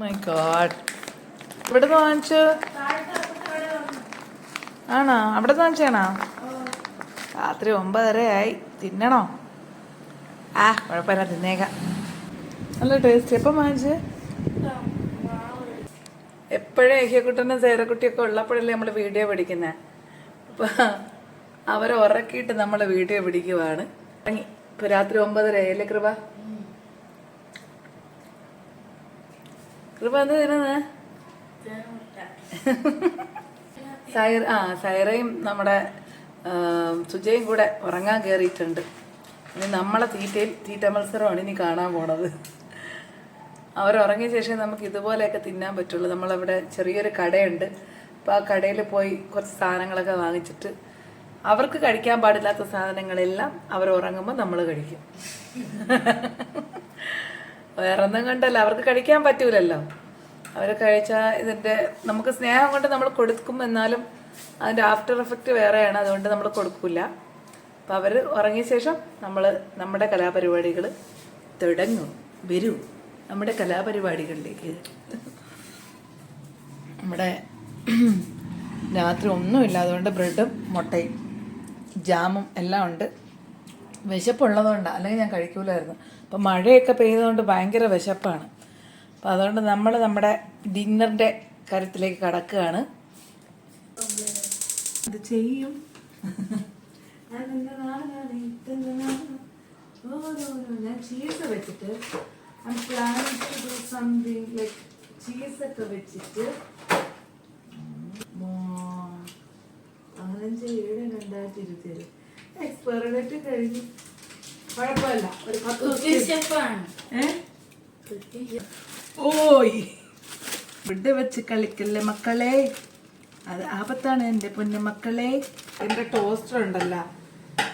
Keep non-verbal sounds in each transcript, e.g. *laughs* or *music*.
My God ഇവിടെ ആണോ? അവിടെ വാങ്ങിച്ചാണോ രാത്രി ഒമ്പതര ആയി. തിന്നണോ? ആ കുഴപ്പമില്ല തിന്നേക്കാം. നല്ല ടേസ്റ്റ് എപ്പം വാങ്ങിച്ച്? എപ്പോഴും ഏഹ്യക്കുട്ടനും സേരക്കുട്ടിയൊക്കെ ഉള്ളപ്പോഴല്ലേ നമ്മൾ വീഡിയോ പിടിക്കുന്നത് അപ്പോൾ അവരെ ഉറക്കിയിട്ട് നമ്മൾ വീഡിയോ പിടിക്കുവാണ്. ഇപ്പം രാത്രി ഒമ്പതര ആയല്ലേ കൃപ? കൃപ എന്ത് തരുന്നത് സൈറ ആ സൈറയും നമ്മുടെ സുജയും കൂടെ ഉറങ്ങാൻ കയറിയിട്ടുണ്ട് ഇനി നമ്മളെ തീറ്റയിൽ തീറ്റ മത്സരമാണ് ഇനി കാണാൻ പോണത്. അവരുറങ്ങിയ ശേഷം നമുക്ക് ഇതുപോലെയൊക്കെ തിന്നാൻ പറ്റുള്ളൂ. നമ്മളവിടെ ചെറിയൊരു കടയുണ്ട്. അപ്പോൾ ആ കടയിൽ പോയി കുറച്ച് സാധനങ്ങളൊക്കെ വാങ്ങിച്ചിട്ട് അവർക്ക് കഴിക്കാൻ പാടില്ലാത്ത സാധനങ്ങളെല്ലാം അവർ ഉറങ്ങുമ്പോൾ നമ്മൾ കഴിക്കും. വേറെ ഒന്നും കണ്ടല്ല. അവർക്ക് കഴിക്കാൻ പറ്റൂലല്ലോ. അവരെ കഴിച്ചാൽ ഇതിന്റെ നമുക്ക് സ്നേഹം കൊണ്ട് നമ്മൾ കൊടുക്കും എന്നാലും അതിന്റെ ആഫ്റ്റർ എഫക്റ്റ് വേറെയാണ്. അതുകൊണ്ട് നമ്മൾ കൊടുക്കില്ല അപ്പോൾ അവർ ഉറങ്ങിയ ശേഷം നമ്മൾ നമ്മുടെ കലാപരിപാടികൾ തുടങ്ങും. വരൂ. നമ്മുടെ കലാപരിപാടികളിലേക്ക്. നമ്മുടെ രാത്രി ഒന്നുമില്ല. അതുകൊണ്ട് ബ്രെഡും മുട്ടയും ജാമും എല്ലാം ഉണ്ട്. വിശപ്പുള്ളതുകൊണ്ടാണ് അല്ലെങ്കിൽ ഞാൻ കഴിക്കൂലായിരുന്നു. അപ്പം മഴയൊക്കെ പെയ്തുകൊണ്ട് ഭയങ്കര വിശപ്പാണ്. അപ്പം അതുകൊണ്ട് നമ്മൾ നമ്മുടെ ഡിന്നറിന്റെ കാര്യത്തിലേക്ക് കടക്കുകയാണ്. അത് ചെയ്യും. ഞാൻ ചീസ് വെച്ചിട്ട് ലൈക്ക് വെച്ചിട്ട് ഏഴ് രണ്ടായിരത്തി ഇരുപത്തി ഏഴ് എക്സ്പയറി ഡേറ്റ് കഴിഞ്ഞു കുഴപ്പമില്ല. ഒരു പത്ത് ദിവസം? ഓയ്. ഇവിടെ വെച്ച് കളിക്കല്ലേ മക്കളെ? അത് ആപത്താണ് എന്റെ പൊന്നു മക്കളെ. എന്റെ ടോസ്റ്റർ ഉണ്ടല്ലോ.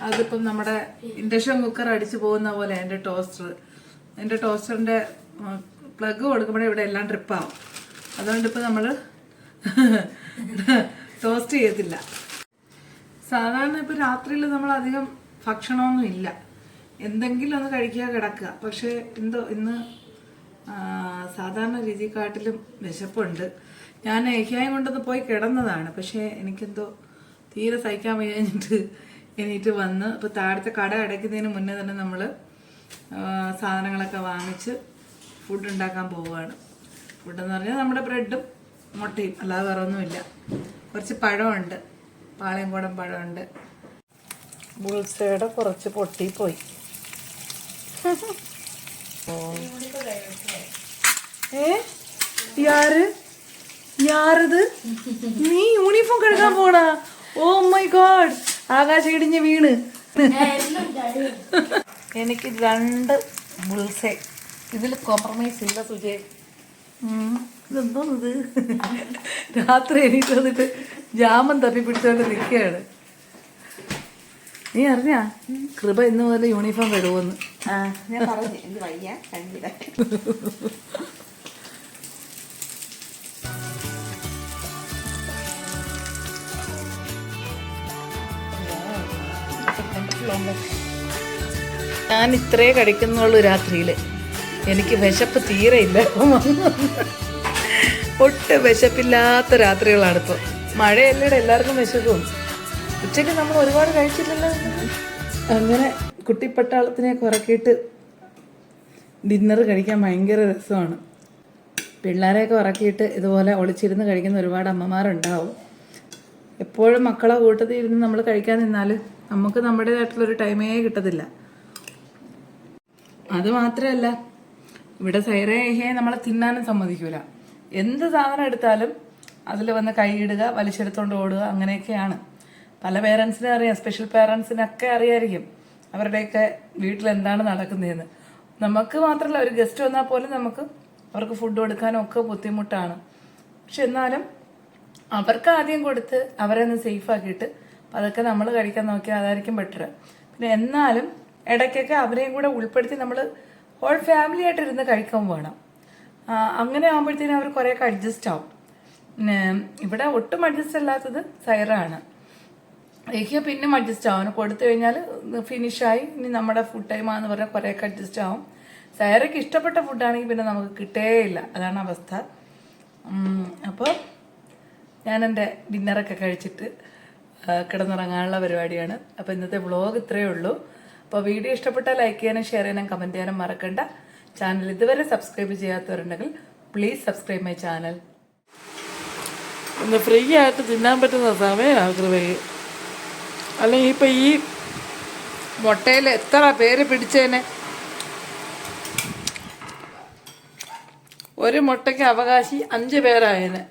അതിപ്പം നമ്മുടെ ഇൻഡക്ഷൻ കുക്കർ അടിച്ചു പോകുന്ന പോലെ എന്റെ ടോസ്റ്റർ എന്റെ ടോസ്റ്ററിന്റെ പ്ലഗ് കൊടുക്കുമ്പോഴേ ഇവിടെ എല്ലാം ട്രിപ്പാവും അതുകൊണ്ട് ഇപ്പം നമ്മൾ ടോസ്റ്റ് *laughs* ചെയ്യത്തില്ല. സാധാരണ ഇപ്പോൾ രാത്രിയിൽ നമ്മൾ അധികം ഭക്ഷണമൊന്നും ഇല്ല. എന്തെങ്കിലും ഒന്ന് കഴിക്കുക കിടക്കുക. പക്ഷേ എന്തോ ഇന്ന് സാധാരണ രീതിക്കാട്ടിലും വിശപ്പുണ്ട്. ഞാൻ ഏഹ്യായം കൊണ്ടൊന്ന് പോയി കിടന്നതാണ്. പക്ഷേ എനിക്കെന്തോ തീരെ സഹിക്കാൻ വയ്യാഞ്ഞിട്ട് എണീറ്റ് വന്ന് ഇപ്പോൾ താഴത്തെ കട അടയ്ക്കുന്നതിന് മുന്നേ തന്നെ നമ്മൾ സാധനങ്ങളൊക്കെ വാങ്ങിച്ച് ഫുഡ് ഉണ്ടാക്കാൻ പോവുകയാണ്. ഫുഡെന്ന് പറഞ്ഞാൽ നമ്മുടെ ബ്രെഡും മുട്ടയും അല്ലാതെ വേറെ ഒന്നുമില്ല. കുറച്ച് പഴമുണ്ട്. പാളയംകുടം പഴമുണ്ട്. ബുൾസയുടെ കുറച്ച് പൊട്ടിപ്പോയി. ഏ? യാര്? യാരത്? നീ യൂണിഫോം കഴുകാൻ പോണാ? Oh my god. ആകാശം ഇടിഞ്ഞ് വീണ്. എനിക്ക് രണ്ട് ബുൾസെ. ഇതിൽ കോംപ്രമൈസ് ഇല്ല സുജയ്. ഇതെന്തോന്നത് രാത്രി എണീറ്റ് വന്നിട്ട് ജാമം തപ്പി പിടിച്ചോണ്ട് നിൽക്കുകയാണ് നീ അറിഞ്ഞാ? കൃപ ഇന്ന് മുതൽ യൂണിഫോം വരുമെന്ന് എനിക്ക് ഞാൻ ഇത്രേ കഴിക്കുന്നുള്ളൂ രാത്രിയിൽ എനിക്ക് വിശപ്പ് തീരെ ഇല്ല ഒട്ടും വിശപ്പില്ലാത്ത രാത്രികളാണ് ഇപ്പോൾ മഴയല്ലേടെ എല്ലാവർക്കും വിശക്കും ഉച്ചയ്ക്ക് നമ്മൾ ഒരുപാട് കഴിച്ചില്ലല്ലോ. അങ്ങനെ കുട്ടിപ്പട്ടാളത്തിനെ കുറക്കിയിട്ട് ഡിന്നർ കഴിക്കാൻ ഭയങ്കര രസമാണ്. പിള്ളേരെയൊക്കെ ഉറക്കിയിട്ട് ഇതുപോലെ ഒളിച്ചിരുന്ന് കഴിക്കുന്ന ഒരുപാട് അമ്മമാരുണ്ടാവും. എപ്പോഴും മക്കളെ കൂട്ടത്തിൽ ഇരുന്ന് നമ്മൾ കഴിക്കാൻ നിന്നാൽ നമുക്ക് നമ്മുടേതായിട്ടുള്ളൊരു ടൈമേ കിട്ടത്തില്ല. അത് മാത്രമല്ല ഇവിടെ സൈറേഹയെ നമ്മളെ തിന്നാനും സമ്മതിക്കൂല. എന്ത് സാധനം എടുത്താലും അതിൽ വന്ന് കൈയിടുക വലിച്ചെടുത്തോണ്ട് ഓടുക അങ്ങനെയൊക്കെയാണ്. പല പേരൻസിനും അറിയാം സ്പെഷ്യൽ പേരൻസിനൊക്കെ അറിയായിരിക്കും അവരുടെയൊക്കെ വീട്ടിൽ എന്താണ് നടക്കുന്നതെന്ന്. നമുക്ക് മാത്രമല്ല ഒരു ഗസ്റ്റ് വന്നാൽ പോലും നമുക്ക് അവർക്ക് ഫുഡ് കൊടുക്കാനും ഒക്കെ ബുദ്ധിമുട്ടാണ്. പക്ഷെ എന്നാലും അവർക്ക് ആദ്യം കൊടുത്ത് അവരെ ഒന്ന് സേഫ് ആക്കിയിട്ട് അതൊക്കെ നമ്മൾ കഴിക്കാൻ നോക്കിയാൽ അതായിരിക്കും ബെറ്റർ പിന്നെ എന്നാലും ഇടയ്ക്കൊക്കെ അവരെയും കൂടെ ഉൾപ്പെടുത്തി നമ്മൾ ഹോൾ ഫാമിലി ആയിട്ട് ഇരുന്ന് കഴിക്കാൻ വേണം. അങ്ങനെ ആകുമ്പോഴത്തേനും അവർ കുറേയൊക്കെ അഡ്ജസ്റ്റ് ആവും. ഇവിടെ ഒട്ടും അഡ്ജസ്റ്റ് അല്ലാത്തത് സൈറാണ്. ഏഹ്യ പിന്നെ അഡ്ജസ്റ്റ് ആവും. കൊടുത്തു കഴിഞ്ഞാൽ ഫിനിഷായി ഇനി നമ്മുടെ ഫുഡ് ടൈം ആണെന്ന് പറഞ്ഞാൽ കുറേയൊക്കെ അഡ്ജസ്റ്റ് ആവും. സൈറയ്ക്ക് ഇഷ്ടപ്പെട്ട ഫുഡാണെങ്കിൽ പിന്നെ നമുക്ക് കിട്ടേയില്ല. അതാണ് അവസ്ഥ. അപ്പോൾ ഞാൻ എന്റെ ഡിന്നറൊക്കെ കഴിച്ചിട്ട് കിടന്നുറങ്ങാനുള്ള പരിപാടിയാണ്. അപ്പോൾ ഇന്നത്തെ വ്ളോഗ് ഇത്രയേ ഉള്ളൂ. അപ്പോൾ വീഡിയോ ഇഷ്ടപ്പെട്ടാൽ ലൈക്ക് ചെയ്യാനും ഷെയർ ചെയ്യാനും കമന്റ് ചെയ്യാനും മറക്കണ്ട. ചാനൽ ഇതുവരെ സബ്സ്ക്രൈബ് ചെയ്യാത്തവരുണ്ടെങ്കിൽ പ്ലീസ് സബ്സ്ക്രൈബ് മൈ ചാനൽ ഒന്ന് ഫ്രീ ആയിട്ട് തിന്നാൻ പറ്റുന്ന സമയമാണ് കൃപയ്ക്ക് അല്ലെങ്കിൽ ഇപ്പം ഈ മുട്ടയിൽ എത്ര പേര് പിടിച്ചതിനെ ഒരു മുട്ടയ്ക്ക് അവകാശി അഞ്ച് പേരായതിന്